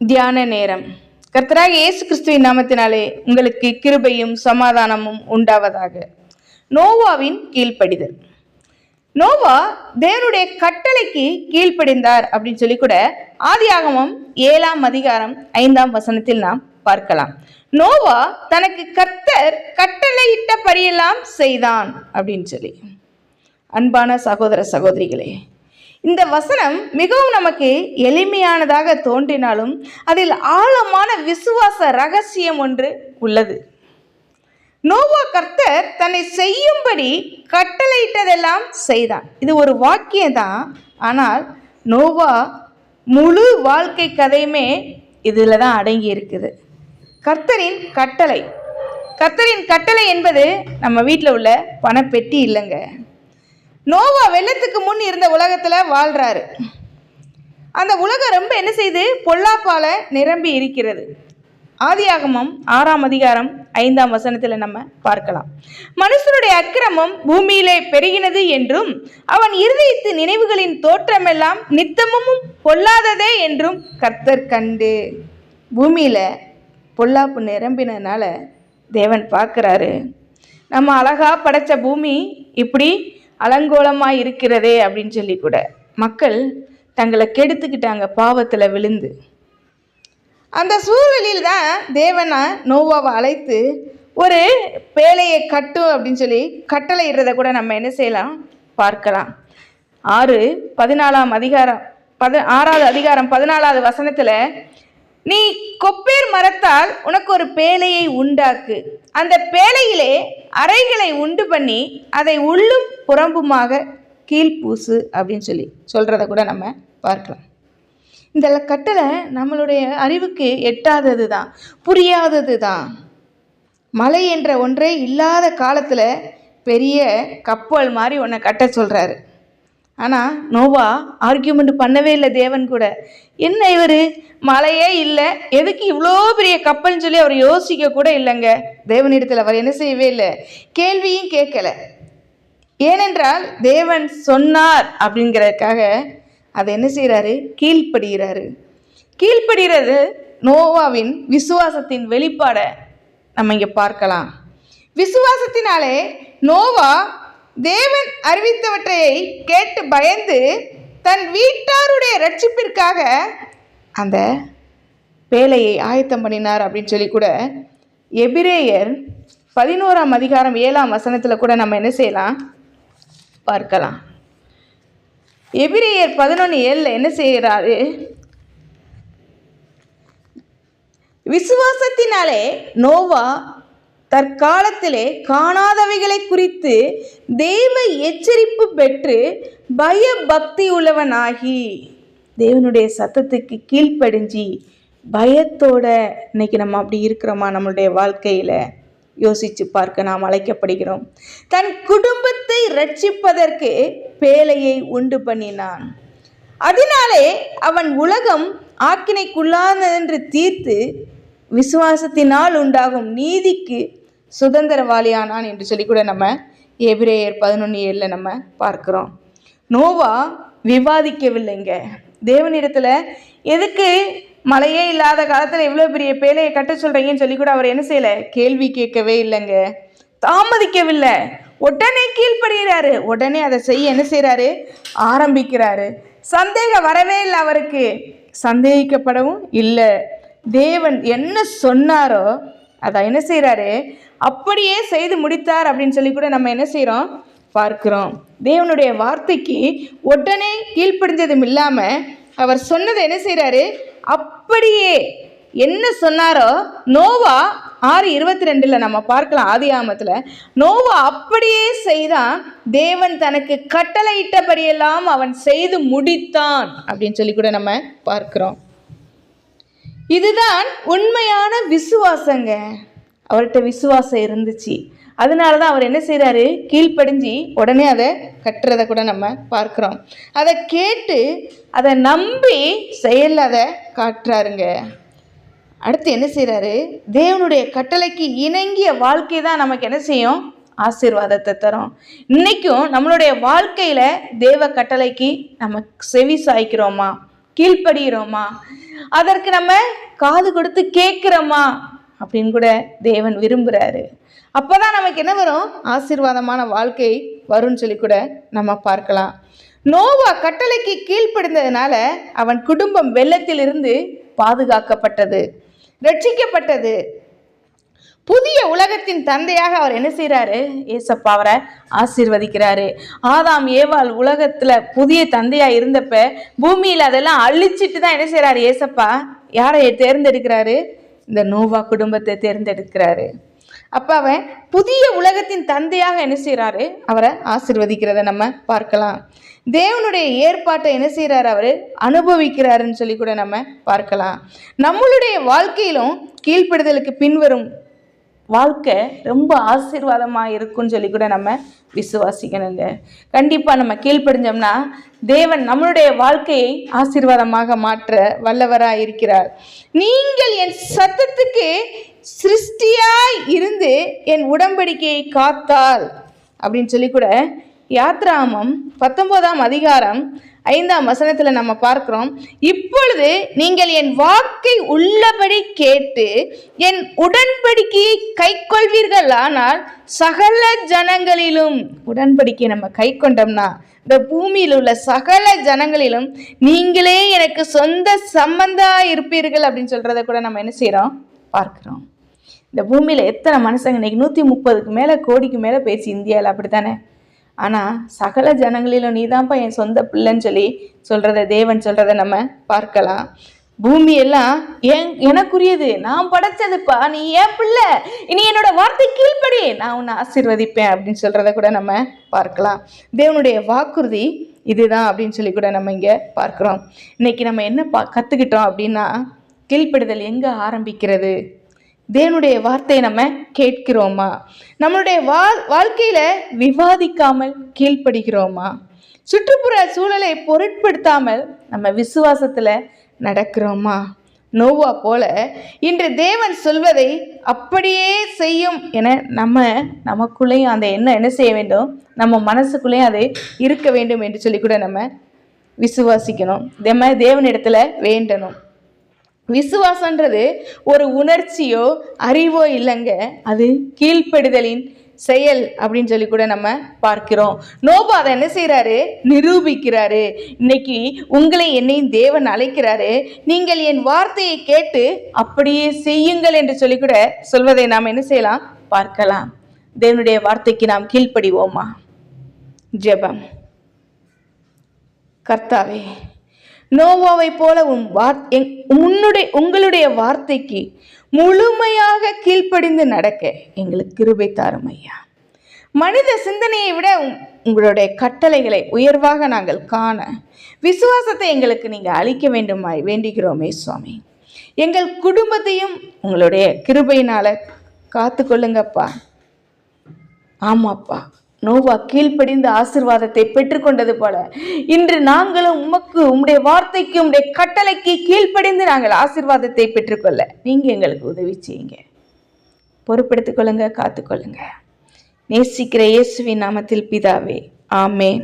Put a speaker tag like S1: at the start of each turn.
S1: தியான நேரம். கர்த்தராக இயேசு கிறிஸ்துவின் நாமத்தினாலே உங்களுக்கு கிருபையும் சமாதானமும் உண்டாவதாக. நோவாவின் கீழ்ப்படிதல். நோவா தேவனுடைய கட்டளைக்கு கீழ்ப்படிந்தார் அப்படின்னு சொல்லி கூட ஆதியாகமம் ஏழாம் அதிகாரம் ஐந்தாம் வசனத்தில் நாம் பார்க்கலாம். நோவா தனக்கு கர்த்தர் கட்டளையிட்டபடியெல்லாம் செய்தான் அப்படின்னு சொல்லி. அன்பான சகோதர சகோதரிகளே இந்த வசனம் மிகவும் நமக்கு எளிமையானதாக தோன்றினாலும் அதில் ஆழமான விசுவாச ரகசியம் ஒன்று உள்ளது. நோவா கர்த்தர் தன்னை செய்யும்படி கட்டளையிட்டதெல்லாம் செய்தான். இது ஒரு வாக்கியம் தான். ஆனால் நோவா முழு வாழ்க்கை கதையுமே இதில் தான் அடங்கி இருக்குது. கர்த்தரின் கட்டளை. கர்த்தரின் கட்டளை என்பது நம்ம வீட்டில் உள்ள பணப்பெட்டி இல்லைங்க. நோவா வெள்ளத்துக்கு முன் இருந்த உலகத்தில் வாழ்கிறாரு அந்த உலகம் ரொம்ப என்ன செய்து? பொல்லாப்பால நிரம்பி இருக்கிறது. ஆதியாகமம் ஆறாம் அதிகாரம் ஐந்தாம் வசனத்தில் நம்ம பார்க்கலாம். மனுஷனுடைய அக்கிரமம் பூமியிலே பெருகினது என்றும் அவன் இருதயத்து நினைவுகளின் தோற்றமெல்லாம் நித்தமும் பொல்லாததே என்றும் கர்த்தர் கண்டு. பூமியில் பொல்லாப்பு நிரம்பினதுனால தேவன் பார்க்குறாரு. நம்ம அழகா படைச்ச பூமி இப்படி அலங்கோலமாக இருக்கிறதே அப்படின்னு சொல்லி கூட மக்கள் தங்களை கெடுத்துக்கிட்டாங்க பாவத்தில் விழுந்து. அந்த சூழலில் தான் தேவனா நோவாவை அழைத்து ஒரு பேழையை கட்டும் அப்படின்னு சொல்லி கட்டளை இடுறதை கூட நம்ம என்ன செய்யலாம்? பார்க்கலாம். ஆறு பதினாலாம் அதிகாரம் பத ஆறாவது அதிகாரம் பதினாலாவது வசனத்தில் நீ கொப்பேர் மரத்தால் உனக்கு ஒரு பேழையை உண்டாக்கு. அந்த பேழையிலே அறைகளை உண்டு பண்ணி அதை உள்ளும் புறம்புமாக கீழ்ப்பூசு அப்படின்னு சொல்லி சொல்கிறத கூட நம்ம பார்க்கலாம். இந்த கட்டளை நம்மளுடைய அறிவுக்கு எட்டாதது தான் புரியாதது தான் மலை என்ற ஒன்றே இல்லாத காலத்தில் பெரிய கப்பல் மாதிரி ஒன்றை கட்ட சொல்கிறாரு ஆனால் நோவா ஆர்கியூமெண்ட் பண்ணவே இல்லை தேவன் கூட. என்ன இவர்? மழையே இல்லை. எதுக்கு இவ்வளோ பெரிய கப்பல்னு சொல்லி அவர் யோசிக்க கூட இல்லைங்க. தேவனிடத்தில் அவர் என்ன செய்யவே இல்லை. கேள்வியும் கேட்கல. ஏனென்றால் தேவன் சொன்னார் அப்படிங்கிறதுக்காக அதை என்ன செய்கிறாரு கீழ்ப்படுகிறாரு. கீழ்ப்படுகிறது நோவாவின் விசுவாசத்தின் வெளிப்பாடை நம்ம இங்கே பார்க்கலாம். விசுவாசத்தினாலே நோவா தேவன் அறிவித்தவற்றை கேட்டு பயந்து தன் வீட்டாருடைய ரட்சிப்பிற்காக அந்த வேலையை ஆயத்தம் பண்ணினார் அப்படின்னு சொல்லி கூட எபிரேயர் பதினோராம் அதிகாரம் ஏழாம் வசனத்தில் கூட நம்ம என்ன செய்யலாம்? பார்க்கலாம். எபிரேயர் பதினொன்று ஏழில் என்ன செய்கிறாரு? விசுவாசத்தினாலே நோவா தற்காலத்திலே காணாதவைகளை குறித்து தெய்வ எச்சரிப்பு பெற்று பய பக்தி உள்ளவனாகி தேவனுடைய சத்தத்துக்கு கீழ்ப்படிஞ்சு பயத்தோட இன்னைக்கு நம்ம அப்படி இருக்கிறோமா நம்மளுடைய வாழ்க்கையில்? யோசித்து பார்க்க நாம் அழைக்கப்படுகிறோம். தன் குடும்பத்தை ரட்சிப்பதற்கு பேலையை உண்டு பண்ணினான். அதனாலே அவன் உலகம் ஆக்கினைக்குள்ளானதென்று தீர்த்து விசுவாசத்தினால் உண்டாகும் நீதிக்கு சுதந்திரவாளியானான் என்று சொல்லி கூட நம்ம எபிரேயர் பதினொன்று ஏழில் நம்ம பார்க்குறோம். நோவா விவாதிக்கவில்லைங்க. தேவனிடத்தில் எதுக்கு மழையே இல்லாத காலத்தில் இவ்வளோ பெரிய பேலையை கட்ட சொல்கிறீங்கன்னு சொல்லி கூட அவர் என்ன செய்யலை? கேள்வி கேட்கவே இல்லைங்க. தாமதிக்கவில்லை. உடனே கீழ்ப்படுகிறாரு. உடனே அதை செய்ய என்ன செய்கிறாரு ஆரம்பிக்கிறாரு. சந்தேகம் வரவே இல்லை அவருக்கு. சந்தேகிக்கப்படவும் இல்லை. தேவன் என்ன சொன்னாரோ அதை என்ன செய்கிறாரு அப்படியே செய்து முடித்தார் அப்படின்னு சொல்லி கூட நம்ம என்ன செய்கிறோம் பார்க்கிறோம். தேவனுடைய வார்த்தைக்கு உடனே கீழ்ப்படிஞ்சதும் இல்லாமல் அவர் சொன்னதை என்ன செய்கிறாரு அப்படியே என்ன சொன்னாரோ? நோவா ஆறு இருபத்தி ரெண்டில் நம்ம பார்க்கலாம் ஆதி ஆமத்தில். நோவா அப்படியே செய்தான் தேவன் தனக்கு கட்டளையிட்டபடியெல்லாம் அவன் செய்து முடித்தான் அப்படின்னு சொல்லி கூட நம்ம பார்க்கிறோம். இதுதான் உண்மையான விசுவாசங்க. அவர்கிட்ட விசுவாசம் இருந்துச்சு. அதனால தான் அவர் என்ன செய்கிறாரு கீழ்ப்படிஞ்சு உடனே அதை கட்டுறதை கூட நம்ம பார்க்குறோம். அதை கேட்டு அதை நம்பி செயலில் அதை காட்டுறாருங்க. அடுத்து என்ன செய்கிறாரு தேவனுடைய கட்டளைக்கு இணங்கிய வாழ்க்கை தான் நமக்கு என்ன செய்யும்? ஆசீர்வாதத்தை தரும். இன்றைக்கும் நம்மளுடைய வாழ்க்கையில் தேவ கட்டளைக்கு நம்ம செவி சாய்க்கிறோமா? கீழ்ப்படுகிறோமா? அதற்கு நம்ம காது கொடுத்து கேட்குறோமா? அப்படின்னு கூட தேவன் விரும்புகிறாரு அப்போ தான் நமக்கு என்ன வரும்? ஆசீர்வாதமான வாழ்க்கை வரும்னு சொல்லி கூட நம்ம பார்க்கலாம். நோவா கட்டளைக்கு கீழ்ப்படுந்ததுனால அவன் குடும்பம் வெள்ளத்திலிருந்து பாதுகாக்கப்பட்டது ரட்சிக்கப்பட்டது. புதிய உலகத்தின் தந்தையாக அவர் என்ன செய்கிறாரு ஏசப்பா அவரை ஆசீர்வதிக்கிறாரு. ஆதாம் ஏவாள் உலகத்தில் புதிய தந்தையாக இருந்தப்ப பூமியில் அதெல்லாம் அழிச்சிட்டு தான் என்ன செய்கிறாரு ஏசப்பா? யாரை தேர்ந்தெடுக்கிறாரு? இந்த நோவா குடும்பத்தை தேர்ந்தெடுக்கிறாரு. அப்ப அவன் புதிய உலகத்தின் தந்தையாக என்ன செய்கிறாரு அவரை ஆசிர்வதிக்கிறத நம்ம பார்க்கலாம். தேவனுடைய ஏற்பாட்டை என்ன செய்கிறார் அவரு அனுபவிக்கிறாருன்னு சொல்லி கூட நம்ம பார்க்கலாம். நம்மளுடைய வாழ்க்கையிலும் கீழ்ப்படுதலுக்கு பின்வரும் வாழ்க்கை ரொம்ப ஆசீர்வாதமாக இருக்கும்னு சொல்லி கூட நம்ம விசுவாசிக்கணுங்க. கண்டிப்பாக நம்ம கீழ்ப்படிஞ்சோம்னா தேவன் நம்மளுடைய வாழ்க்கையை ஆசீர்வாதமாக மாற்ற வல்லவராக இருக்கிறார். நீங்கள் என் சத்தத்துக்கு சிருஷ்டியாய் இருந்து என் உடம்படிக்கையை காத்தால் அப்படின்னு சொல்லி கூட யாத்ராமம் பத்தொன்பதாம் அதிகாரம் ஐந்தாம் வசனத்தில் நம்ம பார்க்கிறோம் இப்பொழுது நீங்கள் என் வாக்கை உள்ளபடி கேட்டு என் உடன்படிக்கையை கைக்கொள்வீர்கள் ஆனால் சகல ஜனங்களிலும் உடன்படிக்கையை நம்ம கை கொண்டோம்னா இந்த பூமியில் உள்ள சகல ஜனங்களிலும் நீங்களே எனக்கு சொந்த சம்பந்தா இருப்பீர்கள் அப்படின்னு சொல்கிறத கூட நம்ம என்ன செய்கிறோம் பார்க்கிறோம். இந்த பூமியில் எத்தனை மனுஷங்க? இன்னைக்கு நூற்றி முப்பதுக்கு மேலே கோடிக்கு மேலே பேசி இந்தியாவில் அப்படித்தானே? ஆனால் சகல ஜனங்களிலும் நீதான்ப்பா என் சொந்த பிள்ளைன்னு சொல்லி சொல்கிறத தேவன் சொல்கிறத நம்ம பார்க்கலாம். பூமி எல்லாம் என் எனக்குரியது. நான் படைச்சதுப்பா. நீ ஏன் பிள்ளை. இனி என்னோட வார்த்தை கீழ்ப்படி. நான் உன்னை ஆசீர்வதிப்பேன் அப்படின்னு சொல்கிறத கூட நம்ம பார்க்கலாம். தேவனுடைய வாக்குறுதி இதுதான் அப்படின்னு சொல்லி கூட நம்ம இங்கே பார்க்குறோம். இன்னைக்கு நம்ம என்ன பா கற்றுக்கிட்டோம் அப்படின்னா கீழ்ப்படுதல் எங்கே ஆரம்பிக்கிறது? தேவனுடைய வார்த்தையை நம்ம கேட்கிறோமா? நம்மளுடைய வா வாழ்க்கையில விவாதிக்காமல் கீழ்ப்படுகிறோமா? சுற்றுப்புற சூழலை பொருட்படுத்தாமல் நம்ம விசுவாசத்துல நடக்கிறோமா? நோவா போல இன்று தேவன் சொல்வதை அப்படியே செய்யும் என நம்ம நமக்குள்ளேயும் அந்த எண்ணம் என்ன செய்ய வேண்டும்? நம்ம மனசுக்குள்ளேயும் அது இருக்க வேண்டும் என்று சொல்லி கூட நம்ம விசுவாசிக்கணும். இதே மாதிரி தேவனிடத்துல வேண்டணும். விசுவாசன்றது ஒரு உணர்ச்சியோ அறிவோ இல்லைங்க. அது கீழ்ப்படுதலின் செயல் அப்படின்னு சொல்லி கூட நம்ம பார்க்கிறோம். நோபா அதை என்ன செய்கிறாரு நிரூபிக்கிறாரு. இன்னைக்கு உங்களை என்னையும் தேவன் அழைக்கிறாரு. நீங்கள் என் வார்த்தையை கேட்டு அப்படியே செய்யுங்கள் என்று சொல்லி கூட சொல்வதை நாம் என்ன செய்யலாம்? பார்க்கலாம். தேவனுடைய வார்த்தைக்கு நாம் கீழ்ப்படிவோமா? ஜெபம். கர்த்தாவே நோவாவை போல உன் வார் எங் உன்னுடைய உங்களுடைய வார்த்தைக்கு முழுமையாக கீழ்ப்படிந்து நடக்க எங்களுக்கு கிருபை தாரும் ஐயா. மனித சிந்தனையை விட உங்களுடைய கட்டளைகளை உயர்வாக நாங்கள் காண விசுவாசத்தை எங்களுக்கு நீங்கள் அளிக்க வேண்டுமாய் வேண்டுகிறோமே சுவாமி எங்கள் குடும்பத்தையும் உங்களுடைய கிருபையினால காத்துக்கொள்ளுங்கப்பா. ஆமாப்பா. நோவா கீழ்ப்படிந்த ஆசிர்வாதத்தை பெற்றுக்கொண்டது போல. இன்று நாங்களும் உமக்கு உம்முடைய வார்த்தைக்கு உம்முடைய கட்டளைக்கு கீழ்ப்படிந்து நாங்கள் ஆசிர்வாதத்தை பெற்றுக்கொள்ள. நீங்க எங்களுக்கு உதவி செய்யுங்க. பொறுப்படுத்திக் கொள்ளுங்க காத்துக்கொள்ளுங்க நேசிக்கிற இயேசுவின் நாமத்தில் பிதாவே ஆமேன்.